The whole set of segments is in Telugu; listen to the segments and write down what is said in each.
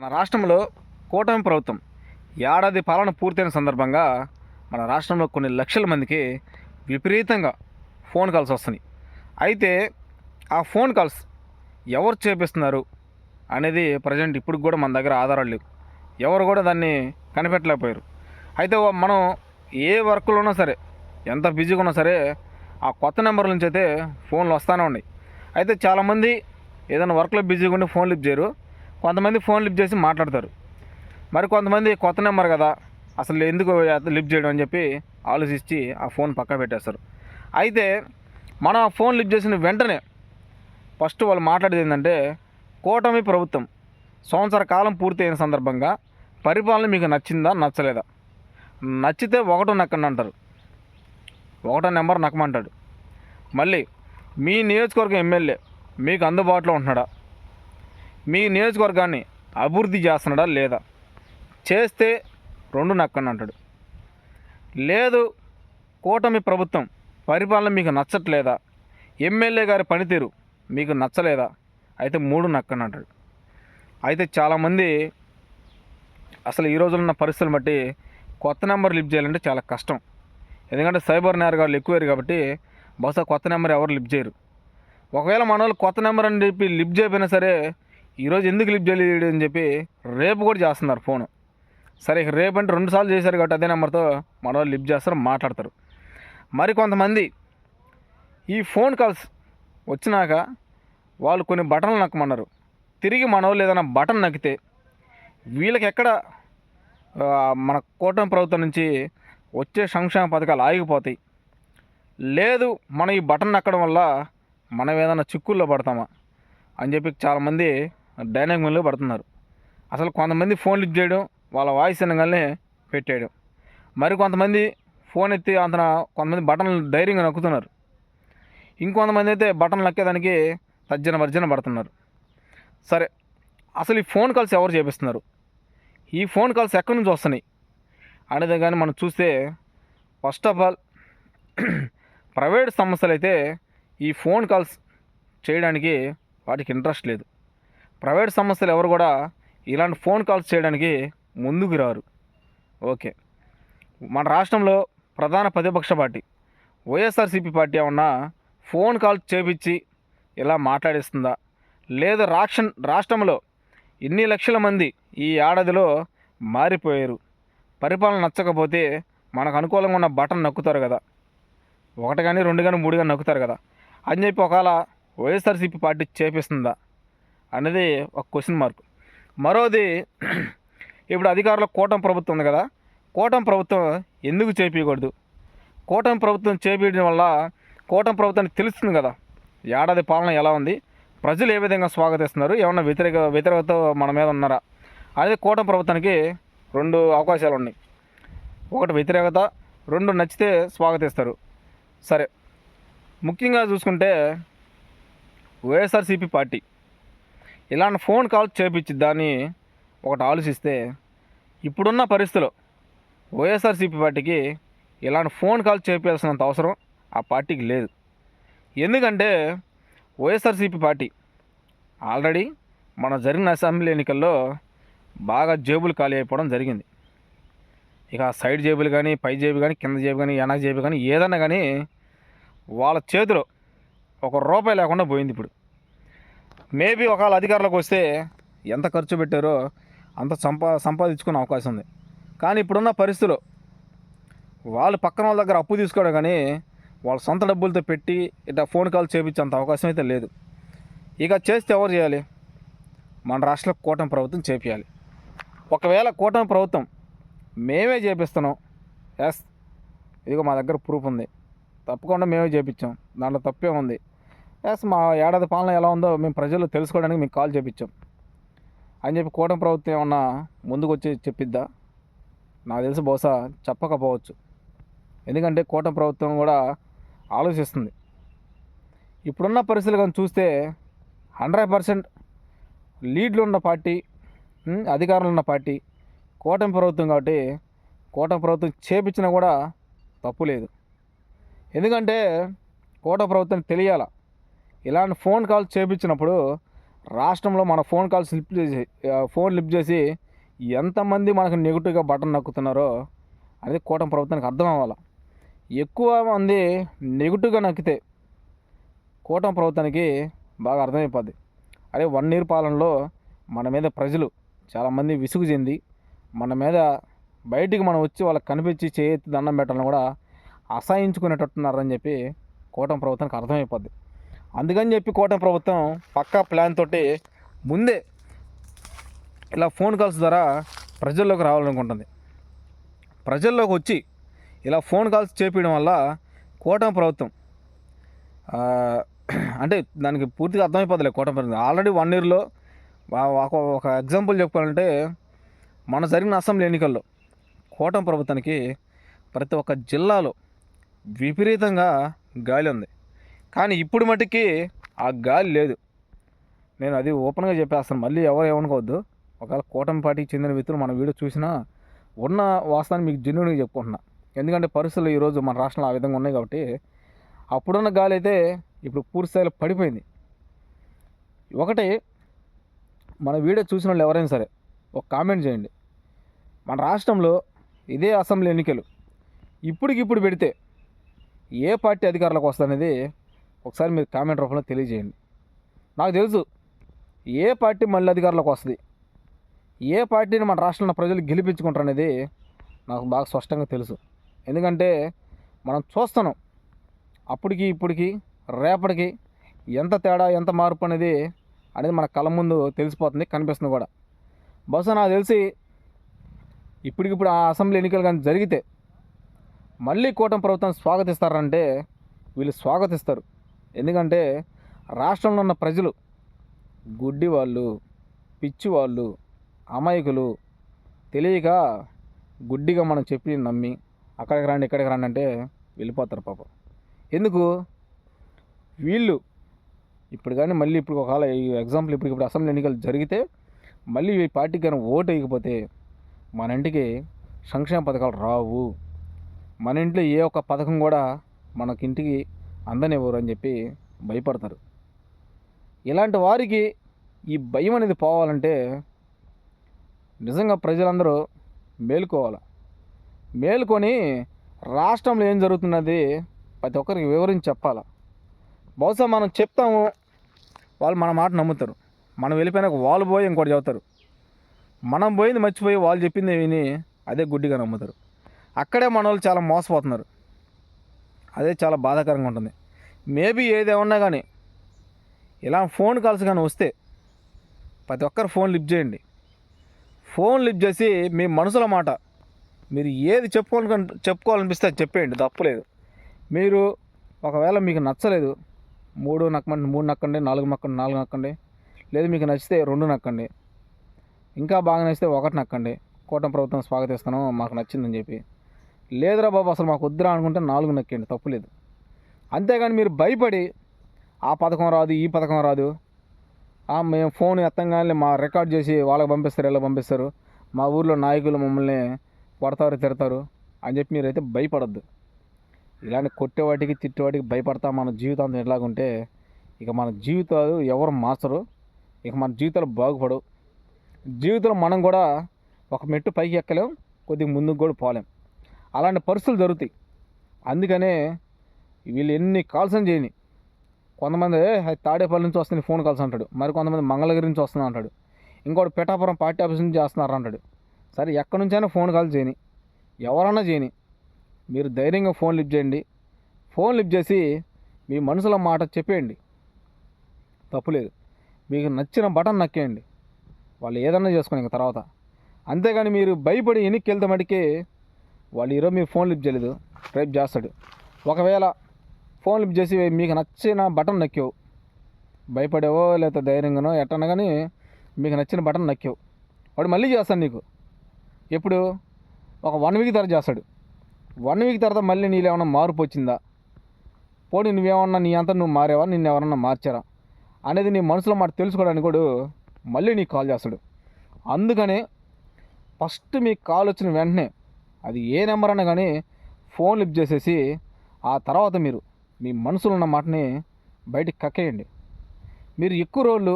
మన రాష్ట్రంలో కూటమి ప్రభుత్వం ఏడాది పాలన పూర్తయిన సందర్భంగా మన రాష్ట్రంలో కొన్ని లక్షల మందికి విపరీతంగా ఫోన్ కాల్స్ వస్తున్నాయి. అయితే ఆ ఫోన్ కాల్స్ ఎవరు చేపిస్తున్నారు అనేది ప్రజెంట్ ఇప్పుడు కూడా మన దగ్గర ఆధారాలు లేవు. ఎవరు కూడా దాన్ని కనిపెట్టలేకపోయారు. అయితే మనం ఏ వర్క్లో ఉన్నా సరే ఎంత బిజీగా ఉన్నా సరే ఆ కొత్త నెంబర్ల నుంచి అయితే ఫోన్లు వస్తూనే ఉన్నాయి. అయితే చాలామంది ఏదైనా వర్క్లో బిజీగా ఉండి ఫోన్ లిఫ్ట్ చేయరు. కొంతమంది ఫోన్ లిఫ్ట్ చేసి మాట్లాడతారు. మరి కొంతమంది కొత్త నెంబర్ కదా అసలు ఎందుకు లిఫ్ట్ చేయడం అని చెప్పి ఆలోచించి ఆ ఫోన్ పక్క పెట్టేస్తారు. అయితే మనం ఆ ఫోన్ లిఫ్ట్ చేసిన వెంటనే ఫస్ట్ వాళ్ళు మాట్లాడేది ఏంటంటే కూటమి ప్రభుత్వం సంవత్సర కాలం పూర్తయిన సందర్భంగా పరిపాలన మీకు నచ్చిందా నచ్చలేదా? నచ్చితే ఒకటో నక్కండి అంటారు. ఒకటో నెంబర్ నక్కమంటాడు. మళ్ళీ మీ నియోజకవర్గం ఎమ్మెల్యే మీకు అందుబాటులో ఉంటున్నాడా? మీ నియోజకవర్గాన్ని అభివృద్ధి చేస్తున్నాడా లేదా? చేస్తే రెండు నక్కని అంటాడు. లేదు కూటమి ప్రభుత్వం పరిపాలన మీకు నచ్చట్లేదా? ఎమ్మెల్యే గారి పనితీరు మీకు నచ్చలేదా? అయితే మూడు నక్కని అంటాడు. అయితే చాలామంది అసలు ఈ రోజుల్లో ఉన్న పరిస్థితులను బట్టి కొత్త నెంబర్ లిఫ్ట్ చేయాలంటే చాలా కష్టం. ఎందుకంటే సైబర్ నేరగాళ్ళు ఎక్కువయ్యారు కాబట్టి బహుశా కొత్త నెంబర్ ఎవరు లిఫ్ట్ చేయరు. ఒకవేళ మన వాళ్ళు కొత్త నెంబర్ అని చెప్పి లిఫ్ట్ చేయకపోయినా సరే ఈరోజు ఎందుకు లిఫ్ట్ చేయలేదు అని చెప్పి రేపు కూడా చేస్తున్నారు ఫోన్. సరే ఇక రేపు అంటే రెండు సార్లు చేశారు కాబట్టి అదే నెంబర్తో మన వాళ్ళు లిఫ్ట్ చేస్తారు మాట్లాడతారు. మరి కొంతమంది ఈ ఫోన్ కాల్స్ వచ్చినాక వాళ్ళు కొన్ని బటన్లు నక్కమన్నారు. తిరిగి మన వాళ్ళు ఏదైనా బటన్ నక్కితే వీళ్ళకి ఎక్కడ మన కూటమి ప్రభుత్వం నుంచి వచ్చే సంక్షేమ పథకాలు ఆగిపోతాయి. లేదు మనం ఈ బటన్ నక్కడం వల్ల మనం ఏదైనా చిక్కుల్లో పడతామా అని చెప్పి చాలామంది డైనామిక్లో పడుతున్నారు. అసలు కొంతమంది ఫోన్ లిఫ్ట్ చేయడం వాళ్ళ వాయిస్ అనగానే పెట్టేయడం. మరి కొంతమంది ఫోన్ ఎత్తి అంతన కొంతమంది బటన్లు ధైర్యంగా నొక్కుతున్నారు. ఇంకొంతమంది అయితే బటన్ నక్కేదానికి తర్జన వర్జన పడుతున్నారు. సరే అసలు ఈ ఫోన్ కాల్స్ ఎవరు చేపిస్తున్నారు? ఈ ఫోన్ కాల్స్ ఎక్కడి నుంచి వస్తున్నాయి? అనేది కానీ మనం చూస్తే ఫస్ట్ ఆఫ్ ఆల్ ప్రైవేట్ సంస్థలు అయితే ఈ ఫోన్ కాల్స్ చేయడానికి వాటికి ఇంట్రెస్ట్ లేదు. ప్రైవేట్ సంస్థలు ఎవరు కూడా ఇలాంటి ఫోన్ కాల్స్ చేయడానికి ముందుకు రారు. ఓకే. మన రాష్ట్రంలో ప్రధాన ప్రతిపక్ష పార్టీ వైఎస్ఆర్సీపీ పార్టీ ఏమన్నా ఫోన్ కాల్ చేపించి ఇలా మాట్లాడిస్తుందా? లేదా రాష్ట్రం రాష్ట్రంలో ఇన్ని లక్షల మంది ఈ ఏడాదిలో మారిపోయారు. పరిపాలన నచ్చకపోతే మనకు అనుకూలంగా ఉన్న బటన్ నొక్కుతారు కదా. ఒకటి కానీ రెండు కానీ మూడు కానీ నొక్కుతారు కదా. అని చెప్పి ఒకవేళ వైఎస్ఆర్సీపీ పార్టీ చేపిస్తుందా? అనేది ఒక క్వశ్చన్ మార్క్ మరోది ఇప్పుడు అధికారంలో కూటమి ప్రభుత్వం ఉంది కదా కూటమి ప్రభుత్వం ఎందుకు చేపించకూడదు కూటమి ప్రభుత్వం చేపించడం వల్ల కూటమి ప్రభుత్వానికి తెలుస్తుంది కదా ఏడాది పాలన ఎలా ఉంది ప్రజలు ఏ విధంగా స్వాగతిస్తున్నారు ఏమన్నా వ్యతిరేక వ్యతిరేకత మన మీద ఉన్నారా? అదే కూటమి ప్రభుత్వానికి రెండు అవకాశాలు ఉన్నాయి. ఒకటి వ్యతిరేకత రెండు నచ్చితే స్వాగతిస్తారు. సరే ముఖ్యంగా చూసుకుంటే వైఎస్ఆర్సీపీ పార్టీ. ఇలాంటి ఫోన్ కాల్ చేపించిద్దాన్ని ఒకటి ఆలోచిస్తే ఇప్పుడున్న పరిస్థితులు వైఎస్ఆర్సీపీ పార్టీకి ఇలాంటి ఫోన్ కాల్ చేపించాల్సినంత అవసరం ఆ పార్టీకి లేదు. ఎందుకంటే వైఎస్ఆర్సీపీ పార్టీ ఆల్రెడీ మన జరిగిన అసెంబ్లీ ఎన్నికల్లో బాగా జేబులు ఖాళీ అయిపోవడం జరిగింది. ఇక సైడ్ జేబులు కానీ పై జేబు కానీ కింద జేబు కానీ వెనక జేబు కానీ ఏదన్నా కానీ వాళ్ళ చేతిలో ఒక రూపాయి లేకుండా పోయింది ఇప్పుడు. మేబీ ఒకవేళ అధికారులకు వస్తే ఎంత ఖర్చు పెట్టారో అంత సంపా సంపాదించుకునే అవకాశం ఉంది. కానీ ఇప్పుడున్న పరిస్థితులు వాళ్ళు పక్కన వాళ్ళ దగ్గర అప్పు తీసుకోవడం కానీ వాళ్ళ సొంత డబ్బులతో పెట్టి ఇట్లా ఫోన్ కాల్ చేపించేంత అవకాశం అయితే లేదు. ఇక చేస్తే ఎవరు చేయాలి? మన రాష్ట్ర కూటమి ప్రభుత్వం చేపించాలి ఒకవేళ కూటమి ప్రభుత్వం మేమే చేపిస్తున్నాం ఎస్ ఇదిగో మా దగ్గర ప్రూఫ్ ఉంది. తప్పకుండా మేమే చేపించాం. దాంట్లో తప్పే ఉంది. ఎస్ మా ఏడాది పాలన ఎలా ఉందో మేము ప్రజలు తెలుసుకోవడానికి మీకు కాల్ చేపించాం. అని చెప్పి కూటమి ప్రభుత్వం ఏమన్నా ముందుకు వచ్చి చెప్పిద్దా? నాకు తెలిసి బహుశా చెప్పకపోవచ్చు. ఎందుకంటే కూటమి ప్రభుత్వం కూడా ఆలోచిస్తుంది. ఇప్పుడున్న పరిస్థితులు కానీ చూస్తే హండ్రెడ్ పర్సెంట్ లీడ్లు ఉన్న పార్టీ ఉమ్, అధికారంలో ఉన్న పార్టీ కూటమి ప్రభుత్వం కాబట్టి కూటమి ప్రభుత్వం చేపించినా కూడా తప్పు లేదు. ఎందుకంటే కూట ప్రభుత్వం తెలియాలా? ఇలాంటి ఫోన్ కాల్స్ చేపించినప్పుడు రాష్ట్రంలో మన ఫోన్ కాల్స్ లిప్ చేసి ఫోన్ లిప్ చేసి ఎంతమంది మనకు నెగిటివ్గా బటన్ నక్కుతున్నారో అనేది కూటమి ప్రభుత్వానికి అర్థం అవ్వాలి. ఎక్కువ మంది నెగిటివ్గా నక్కితే కూటమి ప్రభుత్వానికి బాగా అర్థమైపోద్ది. అరే వన్ ఇయర్ పాలనలో మన మీద ప్రజలు చాలామంది విసుగు చెంది మన మీద బయటికి మనం వచ్చి వాళ్ళకి కనిపించి చేతి దండం పెట్టాలని కూడా అసహించుకునేటట్టున్నారని చెప్పి కూటమి ప్రభుత్వానికి అర్థమైపోద్ది. అందుకని చెప్పి కూటమి ప్రభుత్వం పక్కా ప్లాన్ తోటి ముందే ఇలా ఫోన్ కాల్స్ ద్వారా ప్రజల్లోకి రావాలనుకుంటుంది. ప్రజల్లోకి వచ్చి ఇలా ఫోన్ కాల్స్ చేపించడం వల్ల కూటమి ప్రభుత్వం అంటే దానికి పూర్తిగా అర్థమైపోతుంది కూటమి ప్రభుత్వం. ఆల్రెడీ వన్ ఇయర్లో ఒక ఒక ఎగ్జాంపుల్ చెప్పుకోవాలంటే మన జరిగిన అసెంబ్లీ ఎన్నికల్లో కూటమి ప్రభుత్వానికి ప్రతి ఒక్క జిల్లాలో విపరీతంగా గాలి ఉంది. కానీ ఇప్పుడు మటుకి ఆ గాలి లేదు. నేను అది ఓపెన్గా చెప్పేస్తాను. మళ్ళీ ఎవరు ఏమనుకోవద్దు. ఒకవేళ కూటమి పార్టీకి చెందిన వ్యక్తులు మన వీడియో చూసినా ఉన్న వాస్తవాన్ని మీకు జెన్యున్గా చెప్పుకుంటున్నా. ఎందుకంటే పరిస్థితులు ఈరోజు మన రాష్ట్రంలో ఆ విధంగా ఉన్నాయి కాబట్టి అప్పుడున్న గాలి అయితే ఇప్పుడు పూర్తి స్థాయిలో పడిపోయింది. ఒకటి మన వీడియో చూసిన వాళ్ళు ఎవరైనా సరే ఒక కామెంట్ చేయండి. మన రాష్ట్రంలో ఇదే అసెంబ్లీ ఎన్నికలు. ఇప్పటికిప్పుడు పెడితే ఏ పార్టీ అధికారులకు వస్తుందనేది ఒకసారి మీరు కామెంట్ రూపంలో తెలియజేయండి. నాకు తెలుసు ఏ పార్టీ మళ్ళీ అధికారంలోకి వస్తుంది? ఏ పార్టీని మన రాష్ట్రంలో ప్రజలు గెలిపించుకుంటారు అనేది నాకు బాగా స్పష్టంగా తెలుసు. ఎందుకంటే మనం చూస్తున్నాం అప్పటికి ఇప్పటికి రేపటికి ఎంత తేడా ఎంత మార్పు అనేది అనేది మన కళ్ళ ముందు తెలిసిపోతుంది కనిపిస్తుంది కూడా. బహుశా నాకు తెలిసి ఇప్పటికిప్పుడు ఆ అసెంబ్లీ ఎన్నికలు కానీ జరిగితే మళ్ళీ కూటమి ప్రభుత్వం స్వాగతిస్తారంటే వీళ్ళు స్వాగతిస్తారు. ఎందుకంటే రాష్ట్రంలో ఉన్న ప్రజలు గుడ్డి వాళ్ళు పిచ్చి వాళ్ళు అమాయకులు తెలియక గుడ్డిగా మనం చెప్పి నమ్మి అక్కడికి రండి ఇక్కడికి రండి అంటే వెళ్ళిపోతారు పాపం. ఎందుకు? వీళ్ళు ఇప్పుడు కానీ మళ్ళీ ఇప్పుడు ఒకవేళ ఎగ్జాంపుల్ ఇప్పుడు ఇప్పుడు అసెంబ్లీ ఎన్నికలు జరిగితే మళ్ళీ ఈ పార్టీకి కానీ ఓటు వేయకపోతే మన ఇంటికి సంక్షేమ పథకాలు రావు. మన ఇంట్లో ఏ ఒక్క పథకం కూడా మనకి ఇంటికి అందనివ్వరు అని చెప్పి భయపడతారు. ఇలాంటి వారికి ఈ భయం అనేది పోవాలంటే నిజంగా ప్రజలందరూ మేలుకోవాలి. మేలుకొని రాష్ట్రంలో ఏం జరుగుతున్నది ప్రతి ఒక్కరికి వివరించి చెప్పాలి. బహుశా మనం చెప్తాము వాళ్ళు మన మాట నమ్ముతారు. మనం వెళ్ళిపోయినాక వాళ్ళు పోయి ఇంకోటి చెబుతారు. మనం పోయింది మర్చిపోయి వాళ్ళు చెప్పింది విని అదే గుడ్డిగా నమ్ముతారు. అక్కడే మన వాళ్ళు చాలా మోసపోతున్నారు. అదే చాలా బాధాకరంగా ఉంటుంది. మేబీ ఏదేమన్నా కానీ ఇలా ఫోన్ కాల్స్ కానీ వస్తే ప్రతి ఒక్కరు ఫోన్ లిఫ్ట్ చేయండి. ఫోన్ లిఫ్ట్ చేసి మీ మనసుల మాట మీరు ఏది చెప్పుకోవాలి చెప్పుకోవాలనిపిస్తే అది చెప్పేయండి. తప్పులేదు మీరు ఒకవేళ మీకు నచ్చలేదు మూడు నక్కమండి మూడు నక్కండి నాలుగు నక్కండి నాలుగు నక్కండి లేదు మీకు నచ్చితే రెండు నక్కండి ఇంకా బాగా నచ్చితే ఒకటి నక్కండి కూటమి ప్రభుత్వం స్వాగతిస్తాను మాకు నచ్చిందని చెప్పి లేదురా బాబు అసలు మాకు వద్దురా అనుకుంటే నాలుగు నక్కండి తప్పులేదు. అంతేగాని మీరు భయపడి ఆ పథకం రాదు ఈ పథకం రాదు మేము ఫోన్ ఎత్తంగానే మా రికార్డ్ చేసి వాళ్ళకి పంపిస్తారు ఇలా పంపిస్తారు మా ఊర్లో నాయకులు మమ్మల్ని కొడతారు తిడతారు అని చెప్పి మీరైతే భయపడద్దు. ఇలాంటి కొట్టేవాటికి తిట్టేవాటికి భయపడతా మన జీవితాంతం ఎలాగుంటే ఇక మన జీవితాలు ఎవరు మార్చరు ఇక మన జీవితాలు బాగుపడవు. జీవితంలో మనం కూడా ఒక మెట్టు పైకి ఎక్కలేం కొద్దిగా ముందుకు కూడా పోలేం. అలాంటి పరిస్థితులు జరుగుతాయి. అందుకనే వీళ్ళు ఎన్ని కాల్స్ అని చేయని. కొంతమంది అది తాడేపల్లి నుంచి వస్తుంది ఫోన్ కాల్స్ అంటాడు. మరి కొంతమంది మంగళగిరి నుంచి వస్తుంది అంటాడు. ఇంకోటి పిఠాపురం పార్టీ ఆఫీస్ నుంచి చేస్తున్నారు అంటాడు. సరే ఎక్కడి నుంచైనా ఫోన్ కాల్ చేయని. ఎవరన్నా చేయని. మీరు ధైర్యంగా ఫోన్ లిఫ్ట్ చేయండి. ఫోన్ లిఫ్ట్ చేసి మీ మనసులో మాట చెప్పేయండి. తప్పులేదు మీకు నచ్చిన బటన్ నక్కేయండి. వాళ్ళు ఏదన్నా చేసుకుని ఇంక తర్వాత. అంతేగాని మీరు భయపడి వెనక్కి వెళ్తే మటుకి వాళ్ళు ఈరోజు మీ ఫోన్ లిఫ్ట్ చేయలేదు. రేపు చేస్తాడు. ఒకవేళ ఫోన్ లిఫ్ట్ చేసి మీకు నచ్చిన బటన్ నక్కావు. భయపడేవో లేకపోతే ధైర్యంగానో ఎట్టన్నా కానీ మీకు నచ్చిన బటన్ నక్కావు. వాడు మళ్ళీ చేస్తాడు నీకు. ఎప్పుడు? ఒక వన్ వీక్ తర్వాత చేస్తాడు. వన్ వీక్ తర్వాత మళ్ళీ నీళ్ళు ఏమన్నా మార్పు వచ్చిందా? పోనీ నువ్వేమన్నా నీ అంతా నువ్వు మారేవా? నిన్ను ఎవరన్నా మార్చారా? అనేది నీ మనసులో మాట తెలుసుకోవడానికి కూడా మళ్ళీ నీకు కాల్ చేస్తాడు. అందుకనే ఫస్ట్ మీకు కాల్ వచ్చిన వెంటనే అది ఏ నెంబర్ అయినా కానీ ఫోన్ లిఫ్ట్ చేసేసి ఆ తర్వాత మీరు మీ మనసులో ఉన్న మాటని బయటికి కక్కేయండి. మీరు ఎక్కువ రోజులు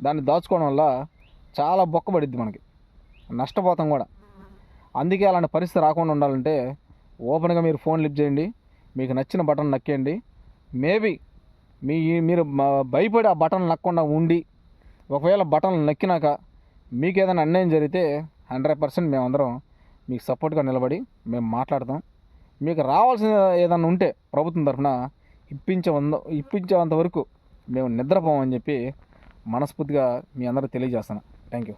దాన్ని దాచుకోవడం వల్ల చాలా బొక్క పడిద్ది మనకి. నష్టపోతాం కూడా. అందుకే అలాంటి పరిస్థితి రాకుండా ఉండాలంటే ఓపెన్గా మీరు ఫోన్ లిఫ్ట్ చేయండి. మీకు నచ్చిన బటన్ నక్కేయండి. మేబీ మీ మీరు భయపడి ఆ బటన్ నక్కకుండా ఉండి ఒకవేళ బటన్ నక్కినాక మీకు ఏదైనా అన్యాయం జరిగితే హండ్రెడ్ పర్సెంట్ మేమందరం మీకు సపోర్ట్గా నిలబడి మేము మాట్లాడతాం. మీకు రావాల్సిన ఏదన్నా ఉంటే ప్రభుత్వం తరఫున ఇప్పించే ఇప్పించేంత వరకు మేము నిద్రపోమని చెప్పి మనస్ఫూర్తిగా మీ అందరూ తెలియజేస్తాను థ్యాంక్ యూ